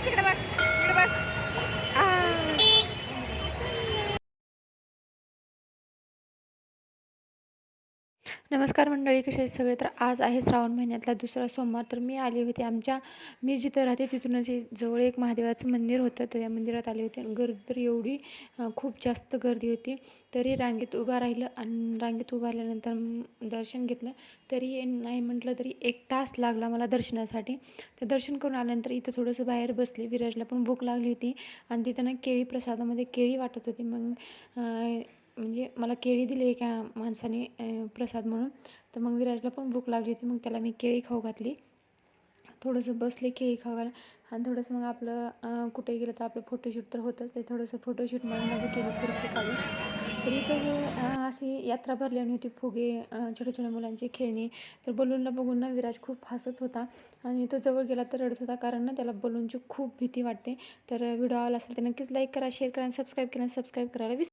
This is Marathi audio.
আচ্ছা, ঠিক नमस्कार मंडळी कसे आहेत सगळे? तर आज आहे श्रावण महिन्यातला दुसरा सोमवार. तर मी आले होते आमच्या मी जिथं राहते तिथूनच जवळ एक महादेवाचं मंदिर होतं. तर त्या मंदिरात आले होते आणि गर्दी तर एवढी खूप जास्त गर्दी होती. तरी रांगेत उभा राहिलं आणि रांगेत उभा आल्यानंतर दर्शन घेतलं. तरी नाही म्हटलं तरी एक तास लागला मला दर्शनासाठी. तर दर्शन करून आल्यानंतर इथं थोडंसं बाहेर बसले. विराजला पण भूक लागली होती आणि तिथं ना केळी प्रसादामध्ये केळी वाटत होती. मग म्हणजे मला केळी दिली एका माणसाने प्रसाद म्हणून. तर मग विराजला पण भूक लागली होती मग त्याला मी केळी खाऊ घातली. थोडंसं बसले केळी खाऊ घाला आणि थोडंसं मग आपलं कुठे गेलं तर आपलं फोटोशूट तर होतंच. ते थोडंसं फोटोशूट म्हणून माझं केलं सेल्फी काढून. तर इथं अशी यात्रा भरलेली होती फुगे छोट्या छोट्या मुलांची खेळणी. तर बलूनला बघून ना विराज खूप हसत होता. आणि तो जवळ गेला तर रडत होता कारण ना त्याला बलूनची खूप भीती वाटते. तर व्हिडिओ आवडला असेल तर नक्कीच लाईक करा शेअर करा आणि सबस्क्राईब करा सबस्क्राईब करायला विसरू